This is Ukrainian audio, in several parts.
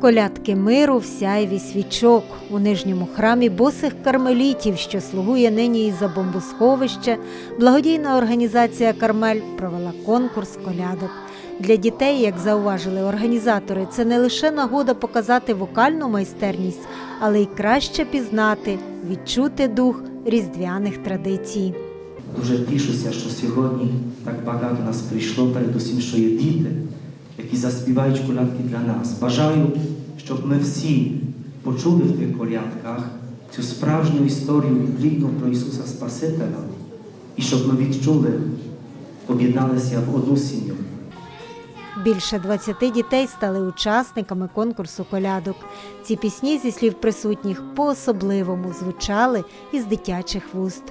Колядки миру в сяйві свічок у нижньому храмі босих кармелітів, що слугує нині і за бомбосховище, благодійна організація Кармель провела конкурс колядок. Для дітей, як зауважили організатори, це не лише нагода показати вокальну майстерність, але й краще пізнати, відчути дух різдвяних традицій. Дуже тішуся, що сьогодні так багато нас прийшло, передусім, що є діти, які заспівають колядки для нас. Бажаю, щоб ми всі почули в тих колядках цю справжню історію біблійну про Ісуса Спасителя, і щоб ми відчули, об'єдналися в одну сім'ю. Більше 20 дітей стали учасниками конкурсу колядок. Ці пісні зі слів присутніх по-особливому звучали із дитячих вуст.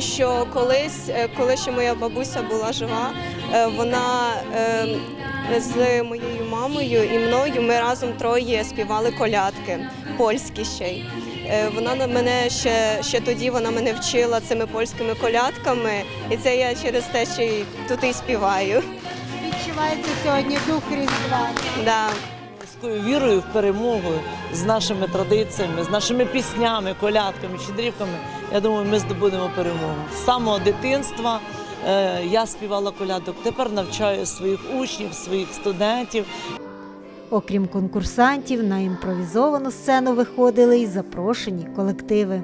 Що колись, е, коли ще моя бабуся була жива, е, вона е, з моєю мамою і мною ми разом троє співали колядки польські ще й. Вона на мене ще, ще тоді вона мене вчила цими польськими колядками, і це я через те ще й тут і співаю. Відчувається сьогодні дух Різдва. Да. Такою вірою в перемогу з нашими традиціями, з нашими піснями, колядками, щедрівками. Я думаю, ми здобудемо перемогу. З самого дитинства е, я співала колядок. Тепер навчаю своїх учнів, своїх студентів. Окрім конкурсантів, на імпровізовану сцену виходили й запрошені колективи.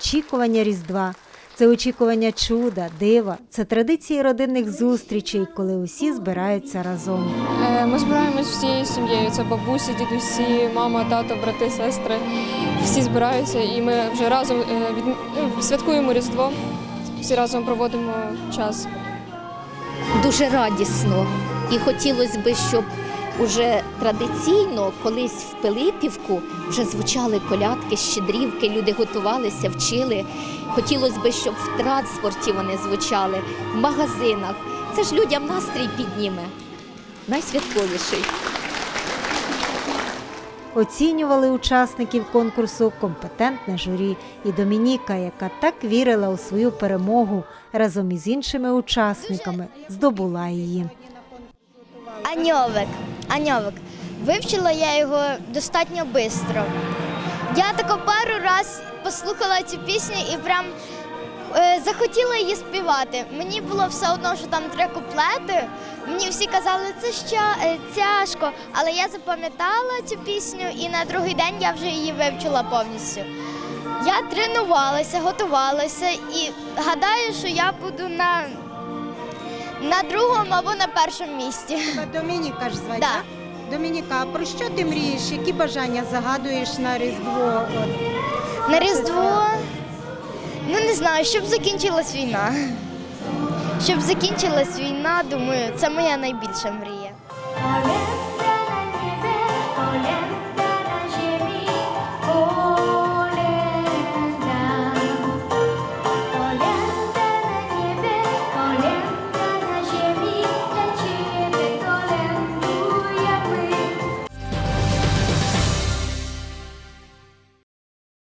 Очікування Різдва це очікування чуда, дива, це традиції родинних зустрічей, коли усі збираються разом. Е, Ми збираємось всією сім'єю. Це бабусі, дідусі, мама, тато, брати, сестри. Всі збираються, і ми вже разом е, від... ну, святкуємо Різдво. Всі разом проводимо час. дуже радісно. І хотілося б, щоб уже традиційно колись в Пилипівку вже звучали колядки, щедрівки, люди готувалися, вчили. Хотілося б, щоб в транспорті вони звучали, в магазинах. Це ж людям настрій підніме. Найсвятковіший. Оцінювали учасників конкурсу компетентне журі і Домініка, яка так вірила у свою перемогу разом із іншими учасниками, здобула її. Аньовик. Аньовик. Вивчила я його достатньо швидко. Я тако пару раз послухала цю пісню і прям е, захотіла її співати. Мені було все одно, що там три куплети. Мені всі казали, це ще е, тяжко, але я запам'ятала цю пісню і на другий день я вже її вивчила повністю. Я тренувалася, готувалася і гадаю, що я буду на, на другому або на першому місці. Домініка ж звати. Да. Домініка, а про що ти мрієш? Які бажання загадуєш на Різдво? От. На Різдво. Ну не знаю, щоб закінчилась війна. Щоб закінчилась війна, думаю, це моя найбільша мрія.